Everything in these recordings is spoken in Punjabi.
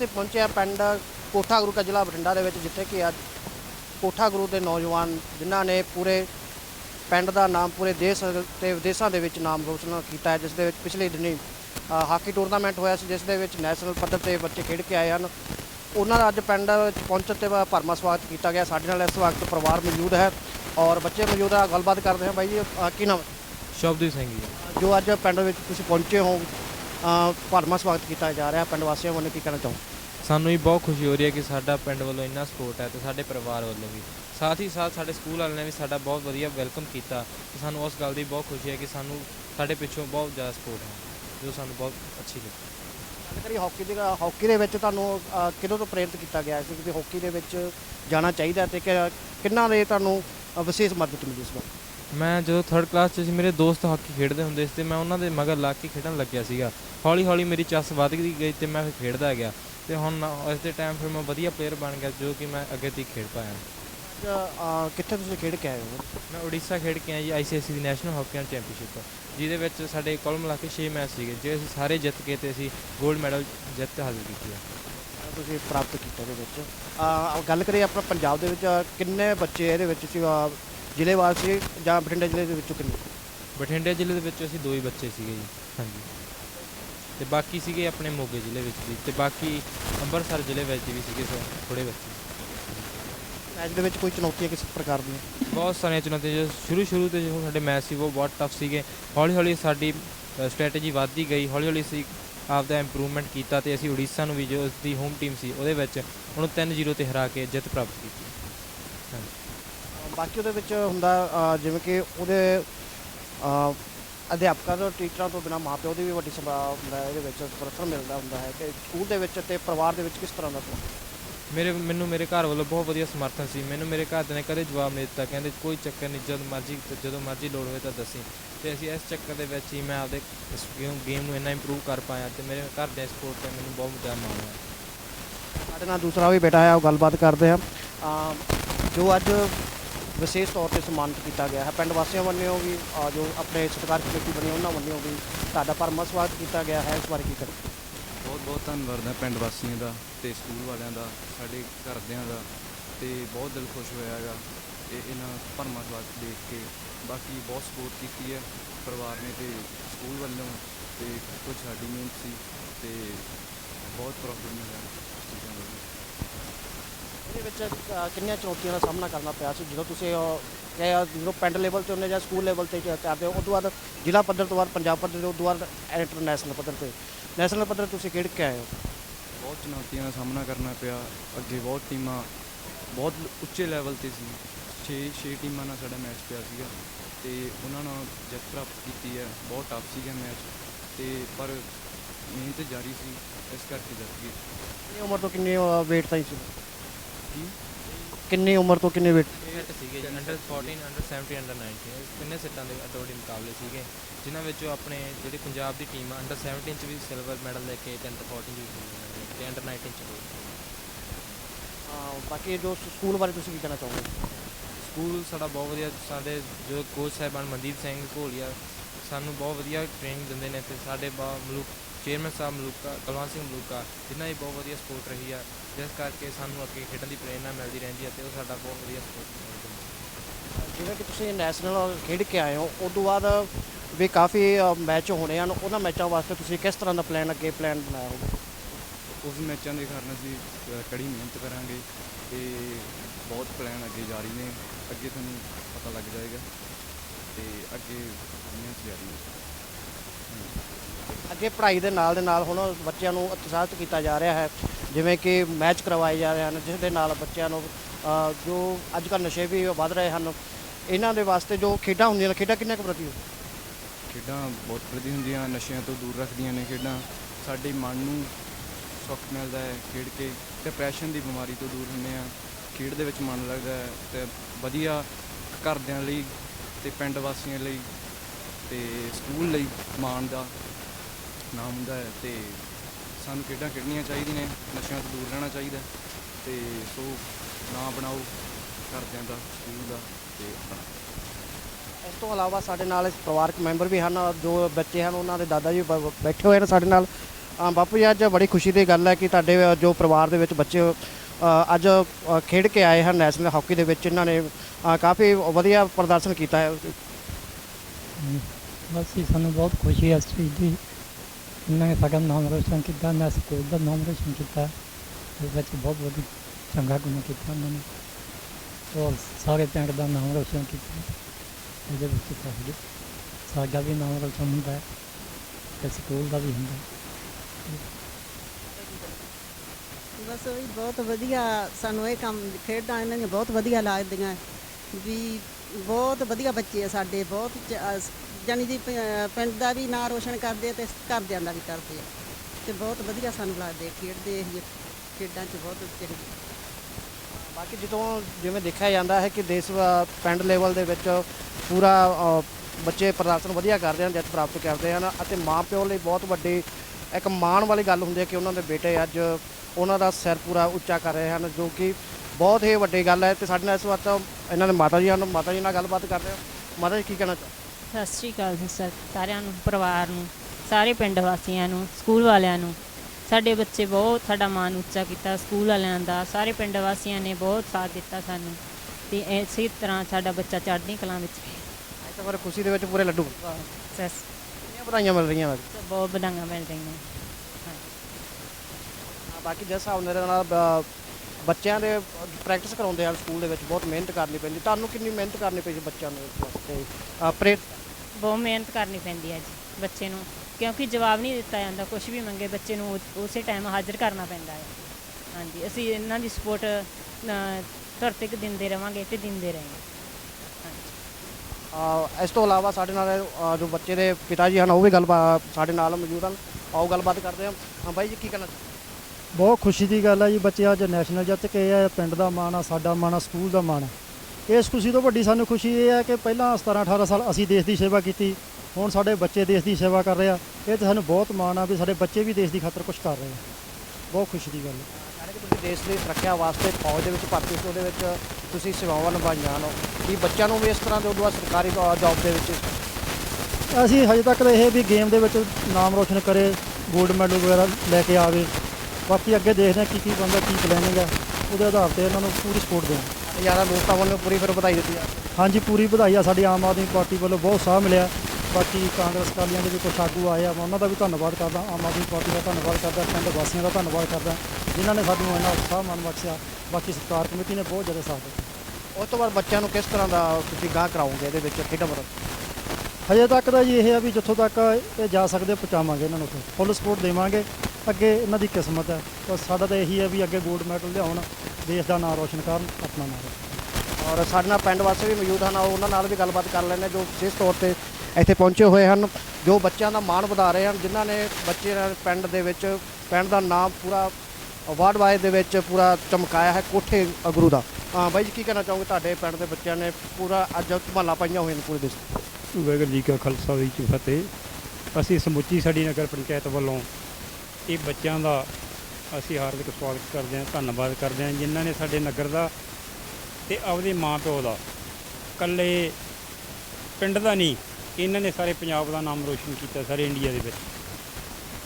ਅਸੀਂ ਪਹੁੰਚੇ ਹਾਂ ਪਿੰਡ ਕੋਠਾ ਗੁਰੂ ਕਾ ਜ਼ਿਲ੍ਹਾ ਬਠਿੰਡਾ ਦੇ ਵਿੱਚ ਜਿੱਥੇ ਕਿ ਅੱਜ ਕੋਠਾ ਗੁਰੂ ਦੇ ਨੌਜਵਾਨ ਜਿਨ੍ਹਾਂ ਨੇ ਪੂਰੇ ਪਿੰਡ ਦਾ ਨਾਮ ਪੂਰੇ ਦੇਸ਼ ਤੇ ਵਿਦੇਸ਼ਾਂ ਦੇ ਵਿੱਚ ਨਾਮ ਰੋਸ਼ਨ ਕੀਤਾ ਹੈ ਜਿਸ ਦੇ ਵਿੱਚ ਪਿਛਲੇ ਦਿਨੀ ਹਾਕੀ ਟੂਰਨਾਮੈਂਟ ਹੋਇਆ ਸੀ ਜਿਸ ਦੇ ਵਿੱਚ ਨੈਸ਼ਨਲ ਪੱਧਰ ਤੇ ਬੱਚੇ ਖੇਡ ਕੇ ਆਏ ਹਨ। ਉਹਨਾਂ ਦਾ ਅੱਜ ਪਿੰਡ ਵਿੱਚ ਪਹੁੰਚਣ ਤੇ ਭਰਮਾ ਸਵਾਗਤ ਕੀਤਾ ਗਿਆ। ਸਾਡੇ ਨਾਲ ਇਸ ਵਕਤ ਪਰਿਵਾਰ ਮੌਜੂਦ ਹੈ ਔਰ ਬੱਚੇ ਮੌਜੂਦ ਹੈ ਗੱਲਬਾਤ ਕਰਦੇ ਹਾਂ ਬਾਈ ਜੀ। ਕੀ ਨਾਮ ਹੈ? ਸ਼ਬਦੀਪ ਸਿੰਘ ਜੀ। ਜੋ ਅੱਜ ਪਿੰਡ ਵਿੱਚ ਤੁਸੀਂ ਪਹੁੰਚੇ ਹੋ ਭਰਮਾ ਸਵਾਗਤ ਕੀਤਾ ਜਾ ਰਿਹਾ ਪਿੰਡ ਵਾਸੀਆਂ ਵੱਲੋਂ ਕੀ ਕਹਿਣਾ ਚਾਹੋ ਸਾਨੂੰ ਵੀ ਬਹੁਤ ਖੁਸ਼ੀ ਹੋ ਰਹੀ ਹੈ ਕਿ ਸਾਡਾ ਪਿੰਡ ਵੱਲੋਂ ਇੰਨਾ ਸਪੋਰਟ ਹੈ ਤੇ ਸਾਡੇ ਪਰਿਵਾਰ ਵੱਲੋਂ ਵੀ। ਸਾਥ ਹੀ ਸਾਥ ਸਾਡੇ ਸਕੂਲ ਵਾਲਿਆਂ ਨੇ ਵੀ ਸਾਡਾ ਬਹੁਤ ਵਧੀਆ ਵੈਲਕਮ ਕੀਤਾ ਤੇ ਸਾਨੂੰ ਉਸ ਗੱਲ ਦੀ ਬਹੁਤ ਖੁਸ਼ੀ ਹੈ ਕਿ ਸਾਨੂੰ ਸਾਡੇ ਪਿੱਛੋਂ ਬਹੁਤ ਜ਼ਿਆਦਾ ਸਪੋਰਟ ਹੈ ਜੋ ਸਾਨੂੰ ਬਹੁਤ ਅੱਛੀ ਲੱਗੀ। ਗੱਲ ਕਰੀ ਹਾਕੀ ਦੀ ਹਾਕੀ ਦੇ ਵਿੱਚ ਤੁਹਾਨੂੰ ਕਿਦੋਂ ਤੋਂ ਪ੍ਰੇਰਿਤ ਕੀਤਾ ਗਿਆ ਸੀ ਕਿ ਹਾਕੀ ਦੇ ਵਿੱਚ ਜਾਣਾ ਚਾਹੀਦਾ ਤੇ ਕਿੰਨਾ ਦੇ ਤੁਹਾਨੂੰ ਵਿਸ਼ੇਸ਼ ਮਦਦ ਮਿਲੀ ਇਸ ਵਾਰ? ਮੈਂ ਜਦੋਂ 3rd ਕਲਾਸ 'ਚ ਸੀ ਮੇਰੇ ਦੋਸਤ ਹਾਕੀ ਖੇਡਦੇ ਹੁੰਦੇ ਸੀ ਤੇ ਮੈਂ ਉਹਨਾਂ ਦੇ ਮਗਰ ਲੱਗ ਕੇ ਖੇਡਣ ਲੱਗਿਆ ਸੀਗਾ। ਹੌਲੀ ਹੌਲੀ ਮੇਰੀ ਚੱਸ ਵੱਧ ਗਈ ਗਈ ਤੇ ਮੈਂ ਫਿਰ ਖੇਡਦਾ ਗਿਆ। ਤੇ ਹੁਣ ਇਸ ਦੇ ਟਾਈਮ ਫਿਰ ਮੈਂ ਵਧੀਆ ਪਲੇਅਰ ਬਣ ਗਿਆ ਜੋ ਕਿ ਮੈਂ ਅੱਗੇ ਤੱਕ ਖੇਡ ਪਾਇਆ। ਅੱਜ, ਅ, ਕਿੱਥੇ ਤੁਸੀਂ ਖੇਡ ਕੇ ਆਏ ਹੋ? ਮੈਂ ਉੜੀਸਾ ਖੇਡ ਕੇ ਆਇਆ ਜੀ ਆਈਸੀਐਸਸੀ ਦੀ ਨੈਸ਼ਨਲ ਹਾਕੀ ਚੈਂਪੀਅਨਸ਼ਿਪ ਜਿਹਦੇ ਵਿੱਚ ਸਾਡੇ ਕੁੱਲ ਮਿਲਾ ਕੇ 6 ਮੈਚ ਸੀਗੇ ਜੇ ਅਸੀਂ ਸਾਰੇ ਜਿੱਤ ਕੇ ਤੇ ਅਸੀਂ 골ਡ ਮੈਡਲ ਜਿੱਤ ਹਾਸਲ ਕੀਤੀ ਹੈ ਤੁਸੀਂ ਪ੍ਰਾਪਤ ਕੀਤਾ ਇਹਦੇ ਵਿੱਚ। ਅ, ਗੱਲ ਕਰੀਏ ਆਪਣਾ ਪੰਜਾਬ ਦੇ ਵਿੱਚ ਕਿੰਨੇ ਬੱਚੇ ਇਹਦੇ ਵਿੱਚ ਸੀ? ਜ਼ਿਲ੍ਹੇਵਾਰ ਸੀ ਜਾਂ ਬਠਿੰਡਾ ਜ਼ਿਲ੍ਹੇ ਦੇ ਵਿੱਚੋਂ ਕਿੰਨੇ? ਬਠਿੰਡੇ ਜ਼ਿਲ੍ਹੇ ਦੇ ਵਿੱਚ ਅਸੀਂ ਦੋ ਹੀ ਬੱਚੇ ਸੀਗੇ ਜੀ। ਹਾਂਜੀ। ਤੇ ਬਾਕੀ ਸੀਗੇ ਆਪਣੇ ਮੋਗੇ ਜ਼ਿਲ੍ਹੇ ਵਿੱਚ ਵੀ ਤੇ ਬਾਕੀ ਅੰਮ੍ਰਿਤਸਰ ਜ਼ਿਲ੍ਹੇ ਵਿੱਚ ਵੀ ਸੀਗੇ ਥੋੜੇ ਬੱਚੇ। ਮੈਚ ਦੇ ਵਿੱਚ ਕੋਈ ਚੁਣੌਤੀਆਂ ਕਿਸ ਪ੍ਰਕਾਰ ਦੀਆਂ? ਬਹੁਤ ਸਾਰੀਆਂ ਚੁਣੌਤੀਆਂ ਜੋ ਸ਼ੁਰੂ ਸ਼ੁਰੂ ਤੇ ਜੋ ਸਾਡੇ ਮੈਚ ਸੀ ਉਹ ਬਹੁਤ ਟਫ ਸੀਗੇ। ਹੌਲੀ ਹੌਲੀ ਸਾਡੀ ਸਟ੍ਰੈਟਜੀ ਵੱਧਦੀ ਗਈ। ਹੌਲੀ ਹੌਲੀ ਅਸੀਂ ਆਪਦਾ ਇੰਪਰੂਵਮੈਂਟ ਕੀਤਾ ਤੇ ਅਸੀਂ ਉੜੀਸਾ ਨੂੰ ਵੀ ਜੋ ਉਸ ਦੀ ਹੋਮ ਟੀਮ ਸੀ ਉਹਦੇ ਵਿੱਚ ਉਹਨੂੰ 3-0 ਤੇ ਹਰਾ ਕੇ ਜਿੱਤ ਪ੍ਰਾਪਤ ਕੀਤੀ। ਬਾਕੀ ਉਹਦੇ ਵਿੱਚ ਹੁੰਦਾ ਅ, ਜਿਵੇਂ ਕਿ ਉਹਦੇ ਅ, ਅਧਿਆਪਕਾਂ ਤੋਂ ਟੀਚਰਾਂ ਤੋਂ ਬਿਨਾਂ ਮਾਪਿਓ ਦੀ ਵੀ ਵੱਡੀ ਸੰਭਾਵਨਾ ਹੁੰਦਾ ਹੈ ਇਹਦੇ ਵਿੱਚ ਸਮਰਥਨ ਮਿਲਦਾ ਹੁੰਦਾ ਹੈ ਕਿ ਸਕੂਲ ਦੇ ਵਿੱਚ ਤੇ ਪਰਿਵਾਰ ਦੇ ਵਿੱਚ ਕਿਸ ਤਰ੍ਹਾਂ ਦਾ ਸਮਾਂ ਮੇਰੇ ਮੈਨੂੰ ਮੇਰੇ ਘਰ ਵੱਲੋਂ ਬਹੁਤ ਵਧੀਆ ਸਮਰਥਨ ਸੀ। ਮੈਨੂੰ ਮੇਰੇ ਘਰ ਨੇ ਕਦੇ ਜਵਾਬ ਨਹੀਂ ਦਿੱਤਾ। ਕਹਿੰਦੇ ਕੋਈ ਚੱਕਰ ਨਹੀਂ ਜਦ ਮਰਜ਼ੀ ਜਦੋਂ ਮਰਜ਼ੀ ਲੋੜ ਹੋਵੇ ਤਾਂ ਦੱਸੀ। ਤੇ ਅਸੀਂ ਇਸ ਚੱਕਰ ਦੇ ਵਿੱਚ ਹੀ ਮੈਂ ਆਪਦੇ ਇਸ ਗੇਮ ਨੂੰ ਇੰਨਾ ਇੰਪਰੂਵ ਕਰ ਪਾਇਆ ਤੇ ਮੇਰੇ ਘਰ ਦੇ ਸਪੋਰਟ ਤੇ ਮੈਨੂੰ ਬਹੁਤ ਜ਼ਿਆਦਾ ਮਾਣ ਹੈ ਸਾਡੇ ਨਾਲ ਦੂਸਰਾ ਵੀ ਬੇਟਾ ਹੈ ਉਹ ਗੱਲਬਾਤ ਕਰਦੇ ਹਾਂ ਅ, ਜੋ ਅੱਜ ਵਿਸ਼ੇਸ਼ ਤੌਰ ਤੇ ਸਨਮਾਨਿਤ ਕੀਤਾ ਗਿਆ ਹੈ। ਪਿੰਡ ਵਾਸੀਆਂ ਵੱਲੋਂ ਵੀ ਅ, ਜੋ ਆਪਣੇ ਸਤਿਕਾਰ ਕਮੇਟੀ ਬਣੀ ਉਹਨਾਂ ਵੱਲੋਂ ਵੀ ਤੁਹਾਡਾ ਭਰਮਾ ਸਵਾਗਤ ਕੀਤਾ ਗਿਆ ਹੈ। ਇਸ ਬਾਰੇ ਕੀ ਕਰ ਬਹੁਤ ਬਹੁਤ ਧੰਨਵਾਦ ਹੈ ਪਿੰਡ ਵਾਸੀਆਂ ਦਾ ਤੇ ਸਕੂਲ ਵਾਲਿਆਂ ਦਾ ਸਾਡੇ ਘਰਦਿਆਂ ਦਾ ਤੇ ਬਹੁਤ ਦਿਲ ਖੁਸ਼ ਹੋਇਆ ਹੈਗਾ ਇਹ ਇਹਨਾਂ ਭਰਮਾਂ ਸਵਾਗਤ ਦੇਖ ਕੇ। ਬਾਕੀ ਬਹੁਤ ਸਪੋਰਟ ਕੀਤੀ ਹੈ ਪਰਿਵਾਰ ਨੇ ਤੇ ਸਕੂਲ ਵੱਲੋਂ ਤੇ ਕੁਝ ਸਾਡੀ ਮਿਹਨਤ ਸੀ ਤੇ ਬਹੁਤ ਪ੍ਰੋਬਲਮ ਮਿਲਿਆ। ਇਹਦੇ ਵਿੱਚ ਅ, ਕਿੰਨੀਆਂ ਚੁਣੌਤੀਆਂ ਦਾ ਸਾਹਮਣਾ ਕਰਨਾ ਪਿਆ ਸੀ? ਜਦੋਂ ਤੁਸੀਂ ਕਿ ਅ, ਜਦੋਂ ਪਿੰਡ ਲੈਵਲ ਤੇ ਹੁੰਦੇ ਜਾਂ ਸਕੂਲ ਲੈਵਲ ਤੇ ਕਰਦੇ ਹੋ ਉਸ ਤੋਂ ਬਾਅਦ ਜ਼ਿਲ੍ਹਾ ਪੱਧਰ ਤੋਂ ਬਾਅਦ ਪੰਜਾਬ ਪੱਧਰ ਤੋਂ ਬਾਅਦ ਇੰਟਰਨੈਸ਼ਨਲ ਪੱਧਰ ਤੇ ਨੈਸ਼ਨਲ ਪੱਧਰ ਤੇ ਤੁਸੀਂ ਖੇਡ ਕੇ ਆਏ ਹੋ? ਬਹੁਤ ਚੁਣੌਤੀਆਂ ਦਾ ਸਾਹਮਣਾ ਕਰਨਾ ਪਿਆ। ਅੱਗੇ ਬਹੁਤ ਟੀਮਾਂ ਬਹੁਤ ਉੱਚੇ ਲੈਵਲ ਤੇ ਸੀ। 6 6 ਟੀਮਾਂ ਨਾਲ ਸਾਡਾ ਮੈਚ ਪਿਆ ਸੀਗਾ ਤੇ ਉਹਨਾਂ ਨਾਲ ਜਿੱਤ ਪ੍ਰਾਪਤ ਕੀਤੀ ਹੈ। ਬਹੁਤ ਟਫ ਸੀਗਾ ਮੈਚ ਤੇ ਪਰ ਮਿਹਨਤ ਜਾਰੀ ਸੀ ਇਸ ਕਰਕੇ ਜਿੱਤ ਗਏ। ਕਿੰਨੀ ਉਮਰ ਤੋਂ ਕਿੰਨੀ weight ਤਾਈਂ ਸੀ? ਕੀ ਕਿੰਨੀ ਉਮਰ ਤੋਂ ਕਿੰਨੇ weight? ਸੈੱਟ ਸੀਗੇ ਅੰਡਰ 14 ਅੰਡਰ 70 ਅੰਡਰ 90 ਇਹ ਤਿੰਨੇ ਸੈੱਟਾਂ ਦੇ ਅੱਡੋ-ਅੱਡੀ ਮੁਕਾਬਲੇ ਸੀਗੇ ਜਿਨ੍ਹਾਂ ਵਿੱਚੋਂ ਆਪਣੇ ਜਿਹੜੀ ਪੰਜਾਬ ਦੀ ਟੀਮ ਆ ਅੰਡਰ 17 ਚ ਵੀ ਸਿਲਵਰ ਮੈਡਲ ਲੈ ਕੇ ਤੇ ਅੰਡਰ 14 ਚ ਵੀ silver medal ਲੈ ਕੇ ਤੇ ਅੰਡਰ 19 ਚ gold। ਅ, ਬਾਕੀ ਜੋ ਸਕੂਲ ਬਾਰੇ ਤੁਸੀਂ ਕੀ ਕਹਿਣਾ ਚਾਹੋਗੇ? ਸਕੂਲ ਸਾਡਾ ਬਹੁਤ ਵਧੀਆ ਸਾਡੇ ਜੋ ਕੋਚ ਸਾਹਿਬਾਨ ਮਨਦੀਪ ਸਿੰਘ ਘੋਲੀਆ ਸਾਨੂੰ ਬਹੁਤ ਵਧੀਆ ਟ੍ਰੇਨਿੰਗ ਦਿੰਦੇ ਨੇ ਤੇ ਸਾਡੇ ਬਾ ਮਲੂਕ ਚੇਅਰਮੈਨ ਸਾਹਿਬ ਮਲੂਕਾ ਕੁਲਵੰਤ ਸਿੰਘ ਮਲੂਕਾ ਜਿਨ੍ਹਾਂ ਦੀ ਬਹੁਤ ਵਧੀਆ ਸਪੋਰਟ ਰਹੀ ਆ ਜਿਸ ਕਰਕੇ ਸਾਨੂੰ ਅੱਗੇ ਖੇਡਣ ਦੀ ਪ੍ਰੇਰਨਾ ਮਿਲਦੀ ਰਹਿੰਦੀ ਹੈ ਤੇ ਉਹ ਸਾਡਾ ਬਹੁਤ ਵਧੀਆ ਸਪੋਰਟ ਕਰਦੇ ਜਿਵੇਂ ਕਿ ਤੁਸੀਂ ਨੈਸ਼ਨਲ ਖੇਡ ਕੇ ਆਏ ਹੋ ਉਸ ਤੋਂ ਬਾਅਦ ਵੀ ਕਾਫੀ ਮੈਚ ਹੋਣੇ ਹਨ ਉਹਨਾਂ ਮੈਚਾਂ ਵਾਸਤੇ ਤੁਸੀਂ ਕਿਸ ਤਰ੍ਹਾਂ ਦਾ ਪਲਾਨ ਅੱਗੇ ਪਲਾਨ ਬਣਾਇਆ ਹੋਊਗਾ? ਉਸ ਮੈਚਾਂ ਦੇ ਕਾਰਨ ਅਸੀਂ ਅ, ਕੜੀ ਮਿਹਨਤ ਕਰਾਂਗੇ ਤੇ ਬਹੁਤ ਪਲਾਨ ਅੱਗੇ ਜਾਰੀ ਨੇ ਅੱਗੇ ਤੁਹਾਨੂੰ ਪਤਾ ਲੱਗ ਜਾਏਗਾ ਤੇ ਅੱਗੇ ਮਿਹਨਤ ਜਾਰੀ ਹੈ ਅੱਗੇ ਪੜ੍ਹਾਈ ਦੇ ਨਾਲ ਦੇ ਨਾਲ ਹੁਣ ਬੱਚਿਆਂ ਨੂੰ ਉਤਸ਼ਾਹਿਤ ਕੀਤਾ ਜਾ ਰਿਹਾ ਹੈ ਜਿਵੇਂ ਕਿ ਮੈਚ ਕਰਵਾਏ ਜਾ ਰਹੇ ਹਨ ਜਿਸ ਦੇ ਨਾਲ ਬੱਚਿਆਂ ਨੂੰ ਅ, ਜੋ ਅੱਜ ਕੱਲ੍ਹ ਨਸ਼ੇ ਵੀ ਵੱਧ ਰਹੇ ਹਨ ਇਹਨਾਂ ਦੇ ਵਾਸਤੇ ਜੋ ਖੇਡਾਂ ਹੁੰਦੀਆਂ ਨੇ ਖੇਡਾਂ ਕਿੰਨੇ ਕੁ ਪ੍ਰਤੀ ਹੋ? ਖੇਡਾਂ ਬਹੁਤ ਪ੍ਰਤੀ ਹੁੰਦੀਆਂ ਨਸ਼ਿਆਂ ਤੋਂ ਦੂਰ ਰੱਖਦੀਆਂ ਨੇ ਖੇਡਾਂ ਸਾਡੇ ਮਨ ਨੂੰ ਸੁੱਖ ਮਿਲਦਾ ਹੈ ਖੇਡ ਕੇ ਡਿਪਰੈਸ਼ਨ ਦੀ ਬਿਮਾਰੀ ਤੋਂ ਦੂਰ ਹੁੰਦੇ ਆ ਖੇਡ ਦੇ ਵਿੱਚ ਮਨ ਲੱਗਦਾ ਹੈ ਤੇ ਵਧੀਆ ਘਰਦਿਆਂ ਲਈ ਤੇ ਪਿੰਡ ਵਾਸੀਆਂ ਲਈ ਤੇ ਸਕੂਲ ਲਈ ਮਾਣ ਦਾ ਨਾਮ ਹੁੰਦਾ ਹੈ ਤੇ ਸਾਨੂੰ ਖੇਡਾਂ ਖੇਡਣੀਆਂ ਚਾਹੀਦੀਆਂ ਨੇ ਨਸ਼ਿਆਂ ਤੋਂ ਦੂਰ ਰਹਿਣਾ ਚਾਹੀਦਾ ਹੈ ਤੇ ਸੋ ਨਾ ਬਣਾਓ ਘਰਦਿਆਂ ਦਾ ਸਕੂਲ ਦਾ ਤੇ ਆਪਣਾ। ਇਸ ਤੋਂ ਇਲਾਵਾ ਸਾਡੇ ਨਾਲ ਇਸ ਪਰਿਵਾਰਕ ਮੈਂਬਰ ਵੀ ਹਨ ਜੋ ਬੱਚੇ ਹਨ ਉਹਨਾਂ ਦੇ ਦਾਦਾ ਜੀ ਬ- ਬੈਠੇ ਹੋਏ ਨੇ ਸਾਡੇ ਨਾਲ। ਹਾਂ ਬਾਪੂ ਜੀ ਅੱਜ ਬੜੀ ਖੁਸ਼ੀ ਦੀ ਗੱਲ ਹੈ ਕਿ ਤੁਹਾਡੇ ਅ, ਜੋ ਪਰਿਵਾਰ ਦੇ ਵਿੱਚ ਬੱਚੇ ਅ, ਅੱਜ ਅ, ਖੇਡ ਕੇ ਆਏ ਹਨ ਨੈਸ਼ਨਲ ਹਾਕੀ ਦੇ ਵਿੱਚ ਇਹਨਾਂ ਨੇ ਅ, ਕਾਫੀ ਵਧੀਆ ਪ੍ਰਦਰਸ਼ਨ ਕੀਤਾ ਹੈ। ਬਸ ਜੀ ਸਾਨੂੰ ਬਹੁਤ ਖੁਸ਼ੀ ਹੈ ਇਸ ਚੀਜ਼ ਦੀ। ਇਹਨਾਂ ਨੇ ਸਾਡਾ ਨਾਮ ਰੋਸ਼ਨ ਕੀਤਾ ਨਾ ਸਕੂਲ ਦਾ ਨਾਮ ਰੋਸ਼ਨ ਕੀਤਾ ਇਸ ਵਿੱਚ ਬਹੁਤ ਬਹੁਤ ਚੰਗਾ ਕੰਮ ਕੀਤਾ ਉਹਨਾਂ ਨੇ ਔਰ ਸਾਰੇ ਪਿੰਡ ਦਾ ਨਾਮ ਰੋਸ਼ਨ ਕੀਤਾ ਇਹਦੇ ਵਿੱਚ ਸਾਡੇ ਸਾਡਾ ਵੀ ਨਾਮ ਰੋਸ਼ਨ ਹੁੰਦਾ ਹੈ ਤੇ ਸਕੂਲ ਦਾ ਵੀ ਹੁੰਦਾ ਬਸ ਵੀ ਬਹੁਤ ਵਧੀਆ ਸਾਨੂੰ ਇਹ ਕੰਮ ਖੇਡਾਂ ਇਹਨਾਂ ਦੀਆਂ ਬਹੁਤ ਵਧੀਆ ਲੱਗਦੀਆਂ ਵੀ ਬਹੁਤ ਵਧੀਆ ਬੱਚੇ ਆ ਸਾਡੇ ਬਹੁਤ ਚ- ਜਾਣੀ ਦੀ ਪ- ਪਿੰਡ ਦਾ ਵੀ ਨਾਂ ਰੋਸ਼ਨ ਕਰਦੇ ਆ ਤੇ ਘਰਦਿਆਂ ਦਾ ਵੀ ਕਰਦੇ ਆ। ਤੇ ਬਹੁਤ ਵਧੀਆ ਸਾਨੂੰ ਲੱਗਦੇ ਆ ਖੇਡਦੇ ਇਹ ਜਿਹੇ ਖੇਡਾਂ 'ਚ ਬਹੁਤ ਚੰਗੇ। ਬਾਕੀ ਜਦੋਂ ਜਿਵੇਂ ਦੇਖਿਆ ਜਾਂਦਾ ਹੈ ਕਿ ਦੇਸ਼ ਅ, ਪਿੰਡ ਲੈਵਲ ਦੇ ਵਿੱਚ ਪੂਰਾ ਅ, ਬੱਚੇ ਪ੍ਰਦਰਸ਼ਨ ਵਧੀਆ ਕਰਦੇ ਹਨ ਜਿੱਤ ਪ੍ਰਾਪਤ ਕਰਦੇ ਹਨ ਅਤੇ ਮਾਪਿਓ ਲਈ ਬਹੁਤ ਵੱਡੀ ਇੱਕ ਮਾਣ ਵਾਲੀ ਗੱਲ ਹੁੰਦੀ ਹੈ ਕਿ ਉਹਨਾਂ ਦੇ ਬੇਟੇ ਅੱਜ ਉਹਨਾਂ ਦਾ ਸਿਰ ਪੂਰਾ ਉੱਚਾ ਕਰ ਰਹੇ ਹਨ ਜੋ ਕਿ ਬਹੁਤ ਹੀ ਵੱਡੀ ਗੱਲ ਹੈ। ਤੇ ਸਾਡੇ ਨਾਲ ਇਸ ਵਕਤ ਇਹਨਾਂ ਦੇ ਮਾਤਾ ਜੀ ਹਨ। ਮਾਤਾ ਜੀ ਨਾਲ ਗੱਲਬਾਤ ਕਰਦੇ ਹਾਂ। ਮਾਤਾ ਜੀ ਕੀ ਕਹਿਣਾ ਚਾਹੋ ਸਤਿ ਸ਼੍ਰੀ ਅਕਾਲ ਜੀ ਸਰ ਸਾਰਿਆਂ ਨੂੰ ਪਰਿਵਾਰ ਨੂੰ ਸਾਰੇ ਪਿੰਡ ਵਾਸੀਆਂ ਨੂੰ ਸਕੂਲ ਵਾਲਿਆਂ ਨੂੰ। ਸਾਡੇ ਬੱਚੇ ਬਹੁਤ ਸਾਡਾ ਮਾਣ ਉੱਚਾ ਕੀਤਾ ਸਕੂਲ ਵਾਲਿਆਂ ਦਾ ਸਾਰੇ ਪਿੰਡ ਵਾਸੀਆਂ ਨੇ ਬਹੁਤ ਸਾਥ ਦਿੱਤਾ ਸਾਨੂੰ। ਤੇ ਇਸੇ ਤਰ੍ਹਾਂ ਸਾਡਾ ਬੱਚਾ ਚੜ੍ਹਦੀ ਕਲਾਂ ਵਿੱਚ ਅੱਜ ਤਾਂ ਫਿਰ ਖੁਸ਼ੀ ਦੇ ਵਿੱਚ ਪੂਰੇ ਲੱਡੂ। ਸੈਸ ਕਿੰਨੀਆਂ ਵਧਾਈਆਂ ਮਿਲ ਰਹੀਆਂ ਵੈਸੇ? ਬਹੁਤ ਵਧਾਈਆਂ ਮਿਲ ਰਹੀਆਂ। ਹਾਂ, ਬਾਕੀ ਜਿਸ ਹਿਸਾਬ ਨਾਲ ਇਹਦੇ ਨਾਲ ਬ- ਬੱਚਿਆਂ ਦੇ ਪ੍ਰੈਕਟਿਸ ਕਰਾਉਂਦੇ ਆ ਸਕੂਲ ਦੇ ਵਿੱਚ ਬਹੁਤ ਮਿਹਨਤ ਕਰਨੀ ਪੈਂਦੀ। ਤੁਹਾਨੂੰ ਕਿੰਨੀ ਮਿਹਨਤ ਕਰਨੀ ਪਈ ਬੱਚਿਆਂ ਨੂੰ ਇਸ ਵਾਸਤੇ? ਅ, ਪ੍ਰੇਰਿਤ ਬਹੁਤ ਮਿਹਨਤ ਕਰਨੀ ਪੈਂਦੀ ਹੈ ਜੀ ਬੱਚੇ ਨੂੰ ਕਿਉਂਕਿ ਜਵਾਬ ਨਹੀਂ ਦਿੱਤਾ ਜਾਂਦਾ ਕੁਝ ਵੀ ਮੰਗੇ ਬੱਚੇ ਨੂੰ ਉਹ- ਉਸੇ ਟਾਈਮ ਹਾਜ਼ਰ ਕਰਨਾ ਪੈਂਦਾ ਹੈ ਹਾਂਜੀ ਅਸੀਂ ਇਹਨਾਂ ਦੀ ਸਪੋਰਟ ਧਰ ਤੱਕ ਦਿੰਦੇ ਰਵਾਂਗੇ ਤੇ ਦਿੰਦੇ ਰਹਾਂਗੇ ਅ, ਇਸ ਤੋਂ ਇਲਾਵਾ ਸਾਡੇ ਨਾਲ ਅ, ਜੋ ਬੱਚੇ ਦੇ ਪਿਤਾ ਜੀ ਹਨ ਉਹ ਵੀ ਗੱਲਬਾਤ ਸਾਡੇ ਨਾਲ ਮੌਜੂਦ ਹਨ। ਆਓ ਗੱਲਬਾਤ ਕਰਦੇ ਹਾਂ। ਹਾਂ ਬਾਈ ਜੀ ਕੀ ਕਹਿਣਾ ਚਾਹੁੰਦੇ? ਬਹੁਤ ਖੁਸ਼ੀ ਦੀ ਗੱਲ ਹੈ ਜੀ ਬੱਚੇ ਅੱਜ ਨੈਸ਼ਨਲ ਜਿੱਤ ਕੇ ਆ ਪਿੰਡ ਦਾ ਮਾਣ ਆ ਸਾਡਾ ਮਾਣ ਆ ਸਕੂਲ ਦਾ ਮਾਣ ਆ। ਇਸ ਖੁਸ਼ੀ ਤੋਂ ਵੱਡੀ ਸਾਨੂੰ ਖੁਸ਼ੀ ਇਹ ਹੈ ਕਿ ਪਹਿਲਾਂ 17 18 ਸਾਲ ਅਸੀਂ ਦੇਸ਼ ਦੀ ਸੇਵਾ ਕੀਤੀ ਹੁਣ ਸਾਡੇ ਬੱਚੇ ਦੇਸ਼ ਦੀ ਸੇਵਾ ਕਰ ਰਹੇ ਆ। ਇਹ ਤੇ ਸਾਨੂੰ ਬਹੁਤ ਮਾਣ ਆ ਵੀ ਸਾਡੇ ਬੱਚੇ ਵੀ ਦੇਸ਼ ਦੀ ਖਾਤਰ ਕੁਝ ਕਰ ਰਹੇ ਆ। ਬਹੁਤ ਖੁਸ਼ੀ ਦੀ ਗੱਲ ਹੈ ਕਹਿੰਦੇ ਕਿ ਤੁਸੀਂ ਦੇਸ਼ ਦੀ ਸੁਰੱਖਿਆ ਵਾਸਤੇ ਫੌਜ ਦੇ ਵਿੱਚ ਭਰਤੀ ਸੀ ਉਹਦੇ ਵਿੱਚ ਤੁਸੀਂ ਸੇਵਾਵਾਂ ਨਿਭਾਈਆਂ ਹਨ। ਕੀ ਬੱਚਿਆਂ ਨੂੰ ਵੀ ਇਸ ਤਰ੍ਹਾਂ ਦੇ ਉਦੋਂ ਸਰਕਾਰੀ ਜੌਬ ਦੇ ਵਿੱਚ? ਅਸੀਂ ਹਜੇ ਤੱਕ ਤਾਂ ਇਹ ਵੀ ਗੇਮ ਦੇ ਵਿੱਚ ਨਾਮ ਰੋਸ਼ਨ ਕਰੇ 골ਡ ਮੈਡਲ ਵਗੈਰਾ ਲੈ ਕੇ ਆਵੇ। ਬਾਕੀ ਅੱਗੇ ਦੇਖਦੇ ਹਾਂ ਕੀ ਕੀ ਬਣਦਾ ਕੀ ਪਲੈਨਿੰਗ ਹੈ ਉਹਦੇ ਆਧਾਰ ਤੇ ਇਹਨਾਂ ਨੂੰ ਪੂਰੀ ਸਪੋਰਟ ਦੇਵਾਂ ਯਾਰਾ ਦੋਸਤਾਂ ਵੱਲੋਂ ਪੂਰੀ ਫਿਰ ਵਧਾਈ ਦਿੱਤੀ ਜਾ ਹਾਂਜੀ ਪੂਰੀ ਵਧਾਈ ਆ। ਸਾਡੀ ਆਮ ਆਦਮੀ ਪਾਰਟੀ ਵੱਲੋਂ ਬਹੁਤ ਸਾਹ ਮਿਲਿਆ। ਬਾਕੀ ਕਾਂਗਰਸ ਕਾਲੀਆਂ ਦੇ ਵੀ ਕੁਛ ਆਗੂ ਆਏ ਆ। ਮੈਂ ਉਹਨਾਂ ਦਾ ਵੀ ਧੰਨਵਾਦ ਕਰਦਾ। ਆਮ ਆਦਮੀ ਪਾਰਟੀ ਦਾ ਧੰਨਵਾਦ ਕਰਦਾ। ਪਿੰਡ ਵਾਸੀਆਂ ਦਾ ਧੰਨਵਾਦ ਕਰਦਾ। ਜਿਨ੍ਹਾਂ ਨੇ ਸਾਨੂੰ ਇੰਨਾ ਉਤਸ਼ਾਹ ਮਨ ਬਖਸ਼ਿਆ। ਬਾਕੀ ਸਰਕਾਰ ਕਮੇਟੀ ਨੇ ਬਹੁਤ ਜ਼ਿਆਦਾ ਸਾਥ ਦਿੱਤਾ। ਉਸ ਤੋਂ ਬਾਅਦ ਬੱਚਿਆਂ ਨੂੰ ਕਿਸ ਤਰ੍ਹਾਂ ਦਾ ਤੁਸੀਂ ਗਾਹ ਕਰਾਓਗੇ ਇਹਦੇ ਵਿੱਚ ਖੇਡਾਂ ਬਾਰੇ ਹਜੇ ਤੱਕ ਤਾਂ ਜੀ ਇਹ ਆ ਵੀ ਜਿੱਥੋਂ ਤੱਕ ਇਹ ਜਾ ਸਕਦੇ ਪਹੁੰਚਾਵਾਂਗੇ ਇਹਨਾਂ ਨੂੰ ਉੱਥੇ। ਫੁੱਲ ਸਪੋਰਟ ਦੇਵਾਂਗੇ। ਅੱਗੇ ਇਹਨਾਂ ਦੀ ਕਿਸਮਤ ਹੈ। ਬਸ ਸਾਡਾ ਤਾਂ ਇਹੀ ਹੈ ਵੀ ਅੱਗੇ ਗੋਲਡ ਮੈਡਲ ਲਿਆਉਣ, ਦੇਸ਼ ਦਾ ਨਾਮ ਰੋਸ਼ਨ ਕਰਨ, ਆਪਣਾ ਨਾਮ ਔਰ ਸਾਡੇ ਨਾਲ ਪਿੰਡ ਵਾਸੀ ਵੀ ਮੌਜੂਦ ਹਨ। ਉਹਨਾਂ ਨਾਲ ਵੀ ਗੱਲਬਾਤ ਕਰ ਲੈਂਦੇ ਜੋ ਵਿਸ਼ੇਸ਼ ਤੌਰ ਤੇ ਇੱਥੇ ਪਹੁੰਚੇ ਹੋਏ ਹਨ, ਜੋ ਬੱਚਿਆਂ ਦਾ ਮਾਣ ਵਧਾ ਰਹੇ ਹਨ, ਜਿਨ੍ਹਾਂ ਨੇ ਬੱਚੇ ਪਿੰਡ ਦੇ ਵਿੱਚ, ਪਿੰਡ ਦਾ ਨਾਮ ਪੂਰਾ ਵਾਰਡ ਵਾਈਜ਼ ਦੇ ਵਿੱਚ ਪੂਰਾ ਚਮਕਾਇਆ ਹੈ, ਕੋਠੇ ਅਗਰੂ ਦਾ। ਹਾਂ ਬਾਈ ਜੀ, ਕੀ ਕਹਿਣਾ ਚਾਹੋਗੇ? ਤੁਹਾਡੇ ਪਿੰਡ ਦੇ ਬੱਚਿਆਂ ਨੇ ਪੂਰਾ ਅੱਜ ਧਮਾਲਾ ਪਾਈਆਂ ਹੋਈਆਂ ਨੇ ਪੂਰੇ ਦੇਸ਼ ਵਾਹਿਗੁਰੂ ਜੀ ਕਾ ਖਾਲਸਾ, ਵਾਹਿਗੁਰੂ ਜੀ ਕੀ ਫਤਿਹ। ਅਸੀਂ ਸਮੁੱਚੀ ਸਾਡੀ ਨਗਰ ਪੰਚਾਇਤ ਵੱਲੋਂ ਇਹ ਬੱਚਿਆਂ ਦਾ ਅਸੀਂ ਹਾਰਦਿਕ ਸਵਾਗਤ ਕਰਦੇ ਹਾਂ, ਧੰਨਵਾਦ ਕਰਦੇ ਹਾਂ। ਜਿਨ੍ਹਾਂ ਨੇ ਸਾਡੇ ਨਗਰ ਦਾ ਤੇ ਆਪਦੇ ਮਾਂ ਪਿਓ ਦਾ ਇਕੱਲੇ ਪਿੰਡ ਦਾ ਨਹੀਂ, ਇਹਨਾਂ ਨੇ ਸਾਰੇ ਪੰਜਾਬ ਦਾ ਨਾਮ ਰੋਸ਼ਨ ਕੀਤਾ ਸਾਰੇ ਇੰਡੀਆ ਦੇ ਵਿੱਚ।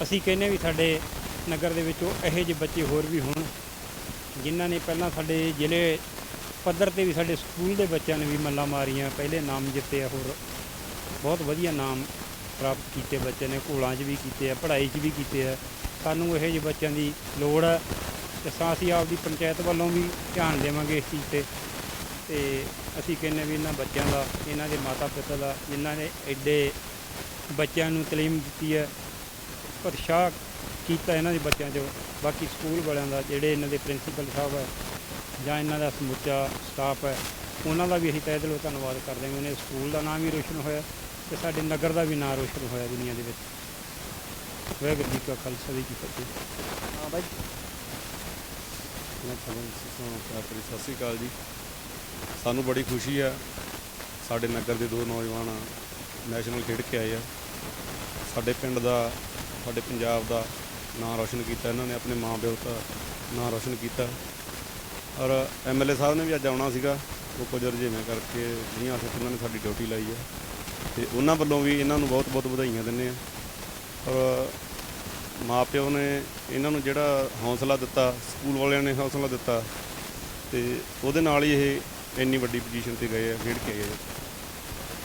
ਅਸੀਂ ਕਹਿੰਦੇ ਵੀ ਸਾਡੇ ਨਗਰ ਦੇ ਵਿੱਚ ਉਹ ਇਹੋ ਜਿਹੇ ਬੱਚੇ ਹੋਰ ਵੀ ਹੋਣ, ਜਿਨ੍ਹਾਂ ਨੇ ਪਹਿਲਾਂ ਸਾਡੇ ਜ਼ਿਲ੍ਹੇ ਪੱਧਰ ਤੇ ਵੀ ਸਾਡੇ ਸਕੂਲ ਦੇ ਬੱਚਿਆਂ ਨੇ ਵੀ ਮੱਲਾਂ ਮਾਰੀਆਂ, ਪਹਿਲੇ ਨਾਮ ਜਿੱਤੇ ਆ ਹੋਰ। ਬਹੁਤ ਵਧੀਆ ਨਾਮ ਪ੍ਰਾਪਤ ਕੀਤੇ ਬੱਚੇ ਨੇ ਘੋਲਾਂ 'ਚ ਵੀ ਕੀਤੇ ਆ, ਪੜ੍ਹਾਈ 'ਚ ਵੀ ਕੀਤੇ ਆ। ਸਾਨੂੰ ਇਹੋ ਜਿਹੇ ਬੱਚਿਆਂ ਦੀ ਲੋੜ ਹੈ ਤੇ ਸਾ ਅਸੀਂ ਆਪਦੀ ਪੰਚਾਇਤ ਵੱਲੋਂ ਵੀ ਧਿਆਨ ਦੇਵਾਂਗੇ ਇਸ ਚੀਜ਼ ਤੇ। ਤੇ ਅਸੀਂ ਕਹਿੰਦੇ ਵੀ ਇਹਨਾਂ ਬੱਚਿਆਂ ਦਾ, ਇਹਨਾਂ ਦੇ ਮਾਤਾ ਪਿਤਾ ਦਾ, ਜਿਨ੍ਹਾਂ ਨੇ ਐਡੇ ਬੱਚਿਆਂ ਨੂੰ ਤਾਲੀਮ ਦਿੱਤੀ ਹੈ ਉਤਸ਼ਾਹ ਕੀਤਾ ਇਹਨਾਂ ਦੇ ਬੱਚਿਆਂ 'ਚ। ਬਾਕੀ ਸਕੂਲ ਵਾਲਿਆਂ ਦਾ, ਜਿਹੜੇ ਇਹਨਾਂ ਦੇ ਪ੍ਰਿੰਸੀਪਲ ਸਾਹਿਬ ਹੈ ਜਾਂ ਇਹਨਾਂ ਦਾ ਸਮੁੱਚਾ ਸਟਾਫ ਹੈ ਉਹਨਾਂ ਦਾ ਵੀ ਅਸੀਂ ਤਹਿ ਦਿਲੋਂ ਧੰਨਵਾਦ ਕਰਦੇ ਹਾਂ। ਉਹਨੇ ਸਕੂਲ ਦਾ ਨਾਮ ਵੀ ਰੋਸ਼ਨ ਹੋਇਆ। ਤੇ ਸਾਡੇ ਨਗਰ ਦਾ ਵੀ ਨਾਮ ਰੋਸ਼ਨ ਹੋਇਆ ਦੁਨੀਆ ਦੇ ਵਿੱਚ। ਵਾਹਿਗੁਰੂ ਜੀ ਕਾ ਖਾਲਸਾ ਜੀ ਕੀ ਫਤਿਹ। ਹਾਂ ਬਾਈ। ਮੈਂ ਤੁਹਾਨੂੰ ਸਤਿ ਸਤਿ ਸ਼੍ਰੀ ਅਕਾਲ ਜੀ। ਸਾਨੂੰ ਬੜੀ ਖੁਸ਼ੀ ਆ। ਸਾਡੇ ਨਗਰ ਦੇ ਦੋ ਨੌਜਵਾਨ ਨੈਸ਼ਨਲ ਖੇਡ ਕੇ ਆਏ ਆ। ਸਾਡੇ ਪਿੰਡ ਦਾ ਸਾਡੇ ਪੰਜਾਬ ਦਾ ਨਾਂ ਰੋਸ਼ਨ ਕੀਤਾ। ਇਹਨਾਂ ਨੇ ਆਪਣੇ ਮਾਂ ਪਿਓ ਦਾ ਨਾਂ ਰੋਸ਼ਨ ਕੀਤਾ। ਔਰ ਐਮਐਲਏ ਸਾਹਿਬ ਨੇ ਵੀ ਅੱਜ ਆਉਣਾ ਸੀਗਾ। ਉਹ ਕੁਝ ਰੁਝੇਵੇਂ ਕਰਕੇ ਨਹੀਂ ਆ ਸਕੇ ਉਹਨਾਂ ਨੇ ਸਾਡੀ ਡਿਊਟੀ ਲਾਈ ਆ। ਤੇ ਉਹਨਾਂ ਵੱਲੋਂ ਵੀ ਇਹਨਾਂ ਨੂੰ ਬਹੁਤ ਬਹੁਤ ਵਧਾਈਆਂ ਦਿੰਦੇ ਆ ਔਰ ਮਾਪਿਓ ਨੇ ਇਹਨਾਂ ਨੂੰ ਜਿਹੜਾ ਹੌਸਲਾ ਦਿੱਤਾ ਸਕੂਲ ਵਾਲਿਆਂ ਨੇ ਹੌਸਲਾ ਦਿੱਤਾ ਤੇ ਉਹਦੇ ਨਾਲ ਹੀ ਇਹ ਇੰਨੀ ਵੱਡੀ ਪੋਜੀਸ਼ਨ ਤੇ ਗਏ ਆ ਖੇਡ ਕੇ ਆਏ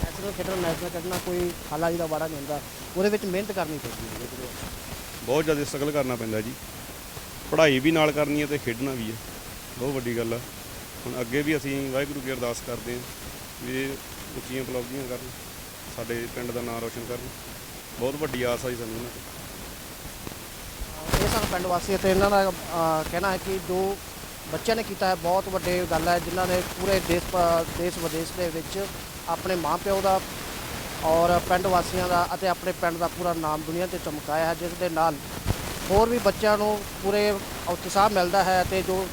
ਨੈਸ਼ਨਲ ਖੇਡਣਾ ਨੈਸ਼ਨਲ ਕੱਢਣਾ ਕੋਈ ਹਾਲਾਜੀ ਦਾ ਵਾੜਾ ਨਹੀਂ ਹੁੰਦਾ। ਉਹਦੇ ਵਿੱਚ ਮਿਹਨਤ ਕਰਨੀ ਪੈਂਦੀ ਹੈ। ਬਹੁਤ ਜ਼ਿਆਦਾ ਸਟਰਗਲ ਕਰਨਾ ਪੈਂਦਾ ਜੀ। ਪੜ੍ਹਾਈ ਵੀ ਨਾਲ ਕਰਨੀ ਹੈ ਤੇ ਖੇਡਣਾ ਵੀ ਹੈ। ਬਹੁਤ ਵੱਡੀ ਗੱਲ ਆ। ਹੁਣ ਅੱਗੇ ਵੀ ਅਸੀਂ ਵਾਹਿਗੁਰੂ ਕੀ ਅਰਦਾਸ ਕਰਦੇ ਹਾਂ ਵੀ ਉੱਚੀਆਂ ਉਪਲਬਧੀਆਂ ਕਰਨ। ਸਾਡੇ ਪਿੰਡ ਦਾ ਨਾਮ ਰੋਸ਼ਨ ਕਰਨ। ਬਹੁਤ ਵੱਡੀ ਆਸ ਆ ਸਾਨੂੰ ਇਹਨਾਂ ਤੇ। ਇਹ ਸਾਨੂੰ ਪਿੰਡ ਵਾਸੀ ਅਤੇ ਇਹਨਾਂ ਦਾ ਅ, ਕਹਿਣਾ ਹੈ ਕਿ ਜੋ ਬੱਚਿਆਂ ਨੇ ਕੀਤਾ ਹੈ ਬਹੁਤ ਵੱਡੀ ਗੱਲ ਹੈ ਜਿਨ੍ਹਾਂ ਨੇ ਪੂਰੇ ਦੇਸ਼ ਪ- ਦੇਸ਼ ਵਿਦੇਸ਼ ਦੇ ਵਿੱਚ ਆਪਣੇ ਮਾਪਿਓ ਦਾ ਔਰ ਪਿੰਡ ਵਾਸੀਆਂ ਦਾ ਅਤੇ ਆਪਣੇ ਪਿੰਡ ਦਾ ਪੂਰਾ ਨਾਮ ਦੁਨੀਆ ਤੇ ਚਮਕਾਇਆ ਹੈ ਜਿਸ ਦੇ ਨਾਲ ਹੋਰ ਵੀ ਬੱਚਿਆਂ ਨੂੰ ਪੂਰੇ ਉਤਸ਼ਾਹ ਮਿਲਦਾ ਹੈ ਅਤੇ ਜੋ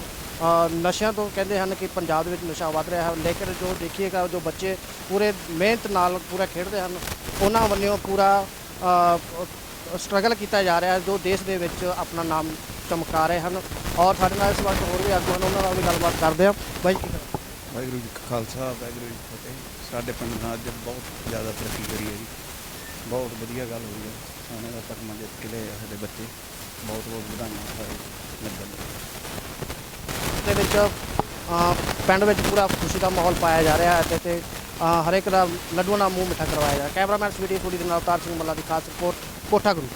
ਨਸ਼ਿਆਂ ਤੋਂ ਕਹਿੰਦੇ ਹਨ ਕਿ ਪੰਜਾਬ ਦੇ ਵਿੱਚ ਨਸ਼ਾ ਵੱਧ ਰਿਹਾ ਹੈ, ਲੇਕਿਨ ਜੋ ਦੇਖੀਏਗਾ, ਜੋ ਬੱਚੇ ਪੂਰੇ ਮਿਹਨਤ ਨਾਲ ਪੂਰਾ ਖੇਡਦੇ ਹਨ, ਉਹਨਾਂ ਵੱਲੋਂ ਪੂਰਾ ਸਟਰਗਲ ਕੀਤਾ ਜਾ ਰਿਹਾ ਹੈ, ਜੋ ਦੇਸ਼ ਦੇ ਵਿੱਚ ਆਪਣਾ ਨਾਮ ਚਮਕਾ ਰਹੇ ਹਨ। ਔਰ ਸਾਡੇ ਨਾਲ ਇਸ ਵਕਤ ਹੋਰ ਵੀ ਆਗੂ ਹਨ, ਉਹਨਾਂ ਨਾਲ ਵੀ ਗੱਲਬਾਤ ਕਰਦੇ ਹਾਂ। ਬਾਈ ਵਾਹਿਗੁਰੂ ਜੀ ਕਾ ਖਾਲਸਾ, ਵਾਹਿਗੁਰੂ ਜੀ ਫਤਿਹ। ਸਾਡੇ ਪਿੰਡ ਨਾਲ ਅੱਜ ਬਹੁਤ ਜ਼ਿਆਦਾ ਤਰੱਕੀ ਕਰੀ ਹੈ ਜੀ। ਬਹੁਤ ਵਧੀਆ ਗੱਲ ਹੋਈ ਹੈ। ਸੋਨੇ ਦਾ ਤਕਮਾ ਜਿੱਤ ਕੇ ਸਾਡੇ ਬੱਚੇ। ਬਹੁਤ ਬਹੁਤ ਵਧਾਈਆਂ ਸਾਰੇ ਨਗਰ ਦੇ ਵਿੱਚ ਪਿੰਡ ਵਿੱਚ ਪੂਰਾ ਖੁਸ਼ੀ ਦਾ ਮਾਹੌਲ ਪਾਇਆ ਜਾ ਰਿਹਾ ਹੈ ਤੇ ਤੇ ਹਰੇਕ ਦਾ ਲੱਡੂਆਂ ਨਾਲ ਮੂੰਹ ਮਿੱਠਾ ਕਰਵਾਇਆ ਜਾ ਰਿਹਾ ਕੈਮਰਾਮੈਨ ਸਵੀਡੀ ਫੂਡੀ ਦੇ ਨਾਲ ਅਵਤਾਰ ਸਿੰਘ ਮੱਲਾ ਦੀ ਖਾਸ ਰਿਪੋਰਟ, ਕੋਠਾ ਗੁਰੂ